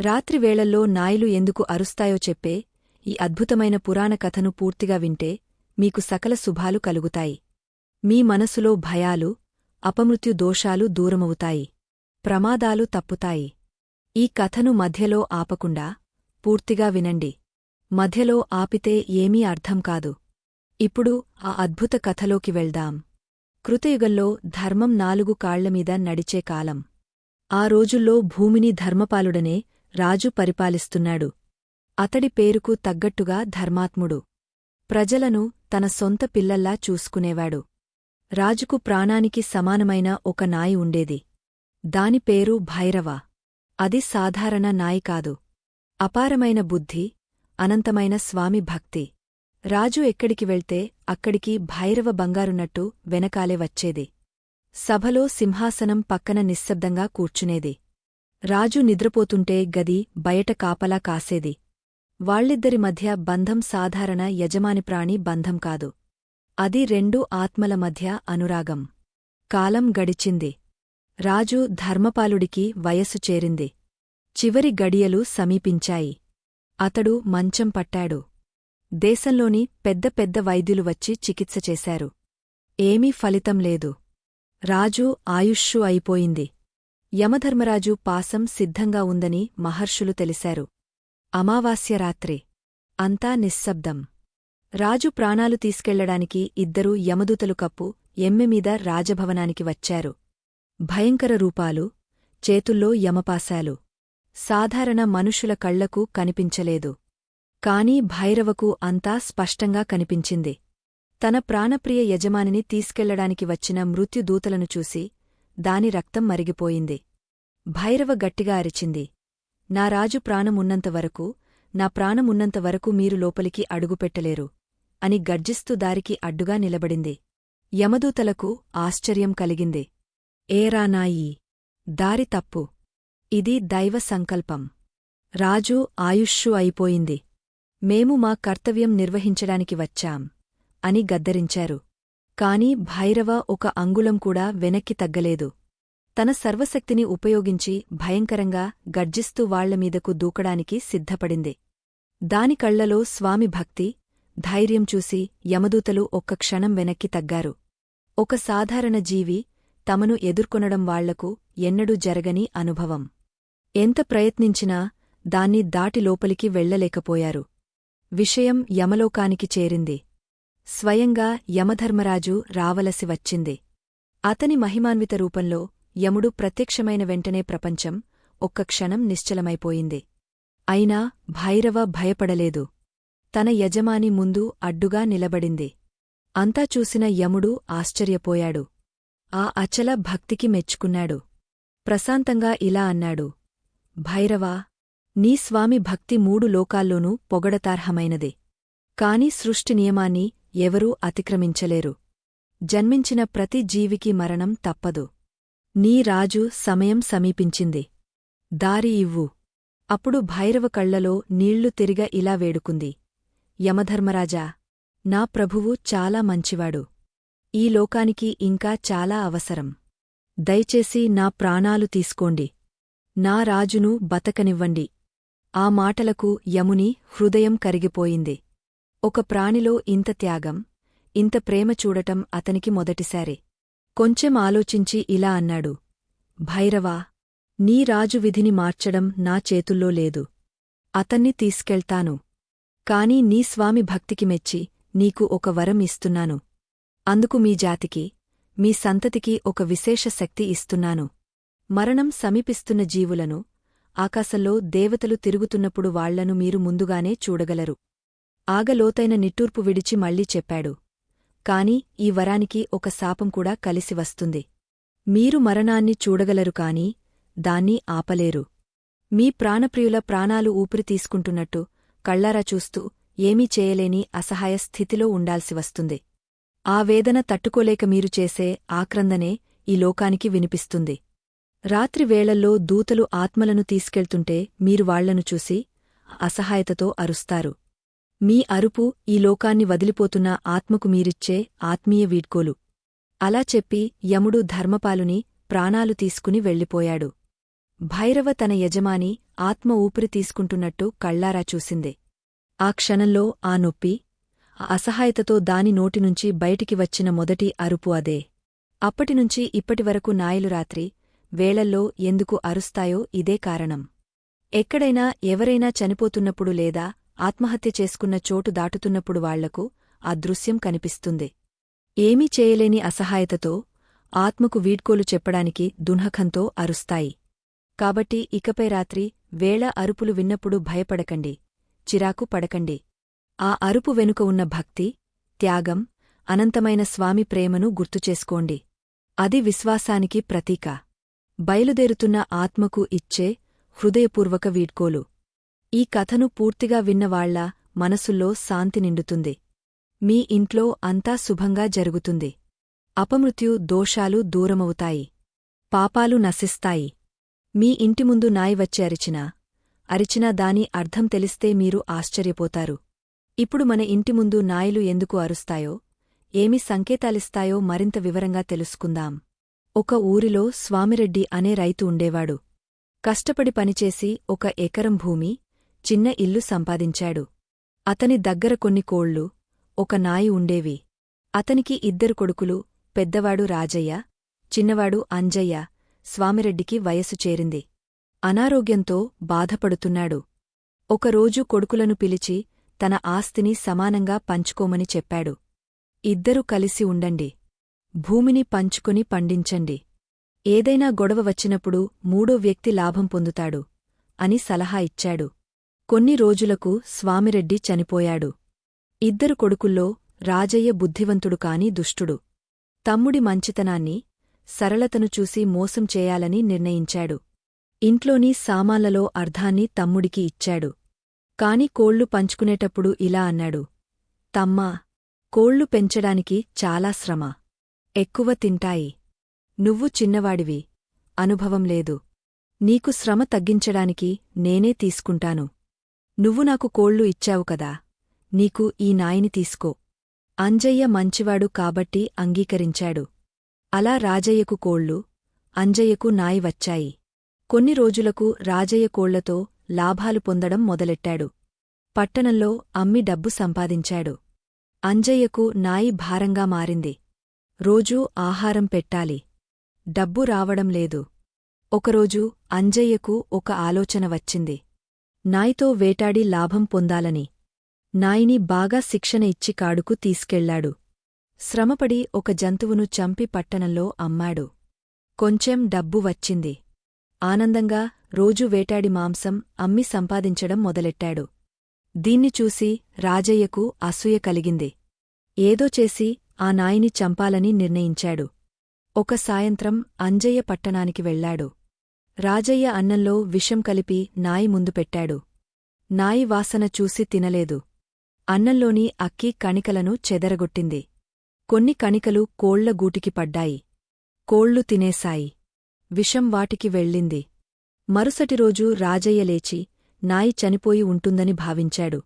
రాత్రివేళల్లో నాయిలు ఎందుకు అరుస్తాయో చెప్పే ఈ అద్భుతమైన పురాణ కథను పూర్తిగా వింటే మీకు సకల శుభాలు కలుగుతాయి. మీ మనసులో భయాలు అపమృత్యు దోషాలు దూరమవుతాయి. ప్రమాదాలు తప్పుతాయి. ఈ కథను మధ్యలో ఆపకుండా పూర్తిగా వినండి. మధ్యలో ఆపితే ఏమీ అర్థం కాదు. ఇప్పుడు ఆ అద్భుత కథలోకి వెళ్దాం. కృతయుగంలో ధర్మం నాలుగు కాళ్ళమీద నడిచే కాలం. ఆ రోజుల్లో భూమిని ధర్మపాలుడనే రాజు పరిపాలిస్తున్నాడు. అతడి పేరుకు తగ్గట్టుగా ధర్మాత్ముడు. ప్రజలను తన సొంత పిల్లల్లా చూసుకునేవాడు. రాజుకు ప్రాణానికి సమానమైన ఒక నాయి ఉండేది. దాని పేరు భైరవ. అది సాధారణ నాయి కాదు. అపారమైన బుద్ధి అనంతమైన స్వామి భక్తి. రాజు ఎక్కడికి వెళ్తే అక్కడికి భైరవ బంగారునట్టు వెనకాలే వచ్చేది. సభలో సింహాసనం పక్కన నిశ్శబ్దంగా కూర్చునేది. రాజు నిద్రపోతుంటే గది బయట కాపలా కాసేది. వాళ్ళిద్దరి మధ్య బంధం సాధారణ యజమాని ప్రాణి బంధం కాదు. అది రెండు ఆత్మల మధ్య అనురాగం. కాలం గడిచింది. రాజు ధర్మపాలుడికి వయస్సు చేరింది. చివరి గడియలు సమీపించాయి. అతడు మంచం పట్టాడు. దేశంలోని పెద్ద పెద్ద వైద్యులు వచ్చి చికిత్స చేశారు. ఏమీ ఫలితం లేదు. రాజు ఆయుష్షు అయిపోయింది. యమధర్మరాజు పాసం సిద్ధంగా ఉందని మహర్షులు తెలిశారు. అమావాస్య రాత్రి. అంతా నిశ్శబ్దం. రాజు ప్రాణాలు తీసుకెళ్ళడానికి ఇద్దరూ యమదూతలు కప్పు ఎమ్మెమీద రాజభవనానికి వచ్చారు. భయంకర రూపాలు చేతుల్లో యమపాశాలు. సాధారణ మనుషుల కళ్ళకు కనిపించలేదు. కాని భైరవకు అంతా స్పష్టంగా కనిపించింది. తన ప్రాణప్రియ యజమానిని తీసుకెళ్ళడానికి వచ్చిన మృత్యుదూతలను చూసి దాని రక్తం మరిగిపోయింది. భైరవ గట్టిగా అరిచింది. నా రాజు ప్రాణమున్నంతవరకు నా ప్రాణమున్నంతవరకు మీరు లోపలికి అడుగుపెట్టలేరు అని గర్జిస్తూ దారికి అడ్డుగా నిలబడింది. యమదూతలకు ఆశ్చర్యం కలిగింది. ఏరా నాయీ దారి తప్పు. ఇది దైవ సంకల్పం. రాజు ఆయుష్షు అయిపోయింది. మేము మా కర్తవ్యం నిర్వహించడానికి వచ్చాం అని గద్దరించారు. కాని భైరవ ఒక అంగుళం కూడా వెనక్కి తగ్గలేదు. తన సర్వశక్తిని ఉపయోగించి భయంకరంగా గర్జిస్తూ వాళ్ళమీదకు దూకడానికి సిద్ధపడింది. దాని కళ్ళలో స్వామి భక్తి ధైర్యం చూసి యమదూతలు ఒక్క క్షణం వెనక్కి తగ్గారు. ఒక సాధారణ జీవి తమను ఎదుర్కొనడం వాళ్ళకు ఎన్నడూ జరగని అనుభవం. ఎంత ప్రయత్నించినా దాన్ని దాటి లోపలికి వెళ్ళలేకపోయారు విషయం యమలోకానికి చేరింది. స్వయంగా యమధర్మరాజు రావలసి వచ్చింది. అతని మహిమాన్విత రూపంలో యముడు ప్రత్యక్షమైన వెంటనే ప్రపంచం ఒక్క క్షణం నిశ్చలమైపోయింది. అయినా భైరవ భయపడలేదు. తన యజమాని ముందు అడ్డుగా నిలబడింది. అంతా చూసిన యముడు ఆశ్చర్యపోయాడు. ఆ అచల భక్తికి మెచ్చుకున్నాడు. ప్రశాంతంగా ఇలా అన్నాడు. భైరవా నీ స్వామి భక్తి మూడు లోకాల్లోనూ పొగడతార్హమైనది. కాని సృష్టి నియమాన్ని ఎవరూ అతిక్రమించలేరు. జన్మించిన ప్రతి జీవికి మరణం తప్పదు. నీ రాజు సమయం సమీపించింది. దారి ఇవ్వు. అప్పుడు భైరవ కళ్ళలో నీళ్ళు తిరిగ ఇలా వేడుకుంది. యమధర్మరాజా నా ప్రభువు చాలా మంచివాడు. ఈ లోకానికి ఇంకా చాలా అవసరం. దయచేసి నా ప్రాణాలు తీసుకోండి. నా రాజును బతకనివ్వండి. ఆ మాటలకు యముని హృదయం కరిగిపోయింది. ఒక ప్రాణిలో ఇంత త్యాగం ఇంత ప్రేమ చూడటం అతనికి మొదటిసారే. కొంచెం ఆలోచించి ఇలా అన్నాడు. భైరవా నీ రాజు విధిని మార్చడం నా చేతుల్లో లేదు. అతన్ని తీసుకెళ్తాను. కాని నీ స్వామి భక్తికి మెచ్చి నీకు ఒక వరం ఇస్తున్నాను. అందుకు మీ జాతికి మీ సంతతికి ఒక విశేష శక్తి ఇస్తున్నాను. మరణం సమీపిస్తున్న జీవులను ఆకాశంలో దేవతలు తిరుగుతున్నప్పుడు వాళ్ళను మీరు ముందుగానే చూడగలరు. ఆగలోతైన నిట్టూర్పు విడిచి మళ్ళీ చెప్పాడు. కాని ఈ వరానికి ఒక శాపం కూడా కలిసి వస్తుంది. మీరు మరణాన్ని చూడగలరు కాని దాన్ని ఆపలేరు. మీ ప్రాణప్రియుల ప్రాణాలు ఊపిరి తీసుకుంటున్నట్టు కళ్ళారా చూస్తూ ఏమీ చేయలేని అసహాయ స్థితిలో ఉండాల్సి వస్తుంది. ఆ వేదన తట్టుకోలేక మీరు చేసే ఆక్రందనే ఈ లోకానికి వినిపిస్తుంది. రాత్రి వేళల్లో దూతలు ఆత్మలను తీసుకెళ్తుంటే మీరు వాళ్ళను చూసి అసహాయతతో అరుస్తారు. మీ అరుపు ఈ లోకాన్ని వదిలిపోతున్న ఆత్మకు మీరిచ్చే ఆత్మీయ వీడ్కోలు. అలా చెప్పి యముడు ధర్మపాలుని ప్రాణాలు తీసుకుని వెళ్ళిపోయాడు. భైరవ తన యజమాని ఆత్మ ఊపిరి తీసుకుంటున్నట్టు కళ్ళారా చూసింది. ఆ క్షణంలో ఆ నొప్పి అసహాయతతో దాని నోటినుంచి బయటికి వచ్చిన మొదటి అరుపు అదే. అప్పటినుంచి ఇప్పటివరకు నాయలు రాత్రి వేళల్లో ఎందుకు అరుస్తాయో ఇదే కారణం. ఎక్కడైనా ఎవరైనా చనిపోతున్నప్పుడు లేదా ఆత్మహత్య చేసుకున్న చోటు దాటుతున్నప్పుడు వాళ్ళకు ఆ దృశ్యం కనిపిస్తుంది. ఏమీ చేయలేని అసహాయతతో ఆత్మకు వీడ్కోలు చెప్పడానికి దున్హకంతో అరుస్తాయి. కాబట్టి ఇకపై రాత్రి వేళ అరుపులు విన్నప్పుడు భయపడకండి చిరాకు పడకండి. ఆ అరుపు వెనుక ఉన్న భక్తి త్యాగం అనంతమైన స్వామి ప్రేమను గుర్తుచేసుకోండి అది విశ్వాసానికి ప్రతీక. బయలుదేరుతున్న ఆత్మకు ఇచ్చే హృదయపూర్వక వీడ్కోలు. ఈ కథను పూర్తిగా విన్నవాళ్ళ మనసుల్లో శాంతి నిండుతుంది. మీ ఇంట్లో అంతా శుభంగా జరుగుతుంది. అపమృత్యు దోషాలు దూరమవుతాయి. పాపాలు నశిస్తాయి. మీ ఇంటి ముందు నాయి వచ్చి అరిచినా అరిచినా దాని అర్థం తెలిస్తే మీరు ఆశ్చర్యపోతారు. ఇప్పుడు మన ఇంటి ముందు నాయిలు ఎందుకు అరుస్తాయో ఏమి సంకేతాలిస్తాయో మరింత వివరంగా తెలుసుకుందాం. ఒక ఊరిలో స్వామిరెడ్డి అనే రైతు ఉండేవాడు. కష్టపడి పనిచేసి ఒక ఎకరం భూమి చిన్న ఇల్లు సంపాదించాడు. అతని దగ్గర కొన్ని కోళ్ళు ఒక నాయి ఉండేవి. అతనికి ఇద్దరు కొడుకులు పెద్దవాడు రాజయ్య చిన్నవాడు అంజయ్య స్వామిరెడ్డికి వయసు చేరింది. అనారోగ్యంతో బాధపడుతున్నాడు. ఒకరోజు కొడుకులను పిలిచి తన ఆస్తిని సమానంగా పంచుకోమని చెప్పాడు. ఇద్దరూ కలిసి ఉండండి. భూమిని పంచుకుని పండించండి. ఏదైనా గొడవ వచ్చినప్పుడు మూడో వ్యక్తి లాభం పొందుతాడు అని సలహా ఇచ్చాడు. కొన్ని రోజులకు స్వామిరెడ్డి చనిపోయాడు. ఇద్దరు కొడుకుల్లో రాజయ్య బుద్ధివంతుడు కాని దుష్టుడు. తమ్ముడి మంచితనాన్ని సరళతను చూసి మోసం చేయాలని నిర్ణయించాడు. ఇంట్లోని సామాన్లలో అర్ధాన్ని తమ్ముడికి ఇచ్చాడు. కాని కోళ్ళు పంచుకునేటప్పుడు ఇలా అన్నాడు. తమ్మా కోళ్ళు పెంచడానికి చాలా శ్రమ. ఎక్కువ తింటాయి. నువ్వు చిన్నవాడివి. అనుభవం లేదు. నీకు శ్రమ తగ్గించడానికి నేనే తీసుకుంటాను. నువ్వు నాకు కోళ్ళు ఇచ్చావు కదా. నీకు ఈ నాయిని తీసుకో. అంజయ్య మంచివాడు కాబట్టి అంగీకరించాడు. అలా రాజయ్యకు కోళ్ళు అంజయ్యకు నాయి వచ్చాయి. కొన్ని రోజులకు రాజయ్య కోళ్ళతో లాభాలు పొందడం మొదలెట్టాడు. పట్టణంలో అమ్మి డబ్బు సంపాదించాడు. అంజయ్యకు నాయి భారంగా మారింది. రోజూ ఆహారం పెట్టాలి. డబ్బు రావడం లేదు. ఒకరోజు అంజయ్యకు ఒక ఆలోచన వచ్చింది. నాయితో వేటాడి లాభం పొందాలని. నాయిని బాగా శిక్షణ ఇచ్చి కాడుకు తీసుకెళ్ళాడు. శ్రమపడి ఒక జంతువును చంపి పట్టణంలో అమ్మాడు. కొంచెం డబ్బు వచ్చింది. ఆనందంగా రోజూ వేటాడి మాంసం అమ్మి సంపాదించడం మొదలెట్టాడు. దీన్ని చూసి రాజయ్యకు అసూయ కలిగింది. ఏదో చేసి ఆ నాయిని చంపాలని నిర్ణయించాడు. ఒక సాయంత్రం అంజయ్య పట్టణానికి వెళ్ళాడు. రాజయ్య అన్నంలో విషం కలిపి నాయి ముందు పెట్టాడు. నాయి వాసన చూసి తినలేదు. అన్నంలోని అక్కి కణికలను చెదరగొట్టింది. కొన్ని కణికలు కోళ్ళ గూటికి పడ్డాయి. కోళ్ళు తినేశాయి. విషం వాటికి వెళ్ళింది. మరుసటి రోజు రాజయ్య లేచి నాయి చనిపోయి ఉంటుందని భావించాడు.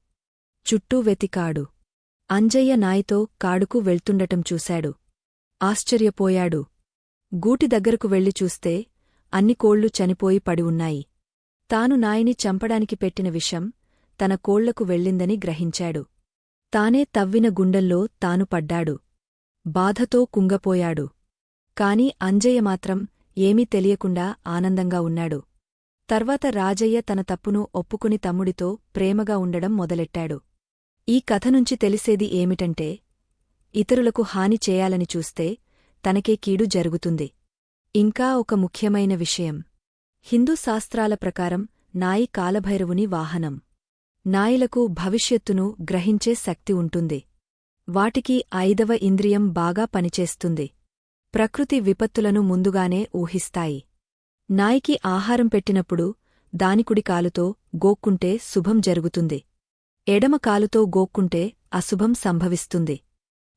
చుట్టూ వెతికాడు. అంజయ్య నాయితో కాడుకు వెళ్తుండటం చూశాడు. ఆశ్చర్యపోయాడు. గూటి దగ్గరకు వెళ్ళి చూస్తే అన్ని కోళ్ళు చనిపోయి పడి ఉన్నాయి. తాను నాయిని చంపడానికి పెట్టిన విషం తన కోళ్ళకు వెళ్ళిందని గ్రహించాడు. తానే తవ్విన గుండెల్లో తాను పడ్డాడు. బాధతో కుంగపోయాడు. కాని అంజయ్య మాత్రం ఏమీ తెలియకుండా ఆనందంగా ఉన్నాడు. తర్వాత రాజయ్య తన తప్పును ఒప్పుకుని తమ్ముడితో ప్రేమగా ఉండడం మొదలెట్టాడు. ఈ కథ నుంచి తెలిసేది ఏమిటంటే ఇతరులకు హాని చేయాలని చూస్తే తనకే కీడు జరుగుతుంది. ఇంకా ఒక ముఖ్యమైన విషయం. హిందూ శాస్త్రాల ప్రకారం నాయి కాలభైరవుని వాహనం. నాయిలకు భవిష్యత్తును గ్రహించే శక్తి ఉంటుంది. వాటికి ఐదవ ఇంద్రియం బాగా పనిచేస్తుంది. ప్రకృతి విపత్తులను ముందుగానే ఊహిస్తాయి. నాయికి ఆహారం పెట్టినప్పుడు దానికుడి కాలుతో గోక్కుంటే శుభం జరుగుతుంది. ఎడమ కాలుతో గోక్కుంటే అశుభం సంభవిస్తుంది.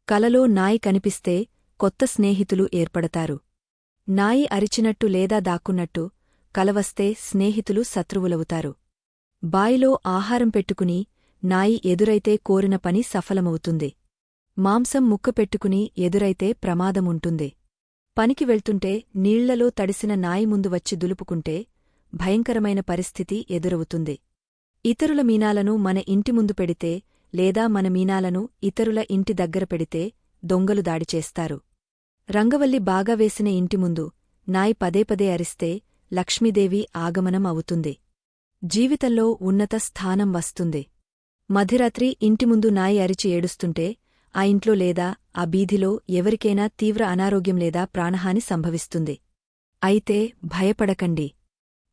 కలలో నాయి కనిపిస్తే కొత్త స్నేహితులు ఏర్పడతారు. నాయి అరిచినట్టు లేదా దాక్కున్నట్టు కలవస్తే స్నేహితులు శత్రువులవుతారు. బాయిలో ఆహారం పెట్టుకుని నాయి ఎదురైతే కోరిన పని సఫలమవుతుంది. మాంసం ముక్క పెట్టుకుని ఎదురైతే ప్రమాదముంటుంది. పనికి వెళ్తుంటే నీళ్ళలో తడిసిన నాయి ముందు వచ్చి దులుపుకుంటే భయంకరమైన పరిస్థితి ఎదురవుతుంది. ఇతరుల మీనాలను మన ఇంటి ముందు పెడితే లేదా మన మీనాలను ఇతరుల ఇంటి దగ్గర పెడితే దొంగలు దాడి చేస్తారు. రంగవల్లి బాగా వేసిన ఇంటి ముందు నాయి పదే పదే అరిస్తే లక్ష్మీదేవి ఆగమనం అవుతుంది. జీవితంలో ఉన్నత స్థానం వస్తుంది. మధ్యరాత్రి ఇంటి ముందు నాయి అరిచి ఏడుస్తుంటే ఆ ఇంట్లో లేదా ఆ బీధిలో ఎవరికైనా తీవ్ర అనారోగ్యం లేదా ప్రాణహాని సంభవిస్తుంది. అయితే భయపడకండి.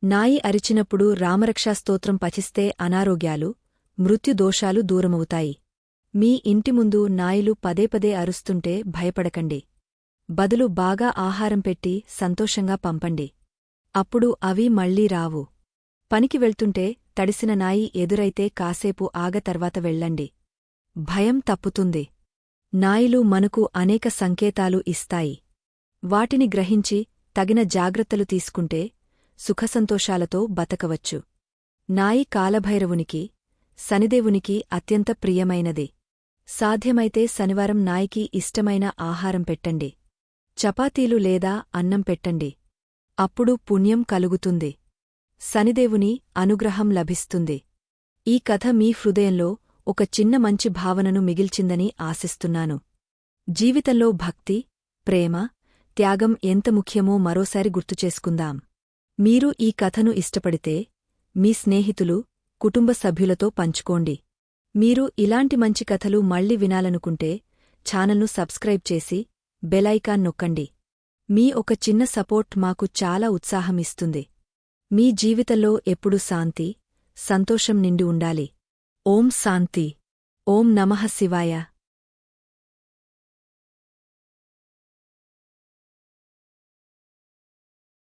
నాయి అరిచినప్పుడు రామరక్షాస్తోత్రం పచిస్తే అనారోగ్యాలు మృత్యుదోషాలు దూరమవుతాయి. మీ ఇంటి ముందు నాయిలు పదే పదే అరుస్తుంటే భయపడకండి. బదులు బాగా ఆహారం పెట్టి సంతోషంగా పంపండి. అప్పుడు అవి మళ్ళీ రావు. పనికి వెళ్తుంటే తడిసిన నాయి ఎదురైతే కాసేపు ఆగ తర్వాత వెళ్ళండి. భయం తప్పుతుంది. నాయిలు మనకు అనేక సంకేతాలు ఇస్తాయి. వాటిని గ్రహించి తగిన జాగ్రత్తలు తీసుకుంటే సుఖసంతోషాలతో బతకవచ్చు. నాయి కాలభైరవునికి శనిదేవునికి అత్యంత ప్రియమైనది. సాధ్యమైతే శనివారం నాయికి ఇష్టమైన ఆహారం పెట్టండి. చపాతీలు లేదా అన్నం పెట్టండి. అప్పుడు పుణ్యం కలుగుతుంది. శనిదేవుని అనుగ్రహం లభిస్తుంది. ఈ కథ మీ హృదయంలో ఒక చిన్న మంచి భావనను మిగిల్చిందని ఆశిస్తున్నాను. జీవితంలో భక్తి ప్రేమ త్యాగం ఎంత ముఖ్యమో మరోసారి గుర్తుచేసుకుందాం. మీరు ఈ కథను ఇష్టపడితే మీ స్నేహితులు కుటుంబ సభ్యులతో పంచుకోండి. మీరు ఇలాంటి మంచి కథలు మళ్ళీ వినాలనుకుంటే ఛానల్ను సబ్స్క్రైబ్ చేసి బెలైకాన్ నొక్కండి. మీ ఒక చిన్న సపోర్ట్ మాకు చాలా ఉత్సాహమిస్తుంది. మీ జీవితంలో ఎప్పుడు శాంతి సంతోషం నిండి ఉండాలి. ఓం శాంతి. ఓం నమః శివాయ.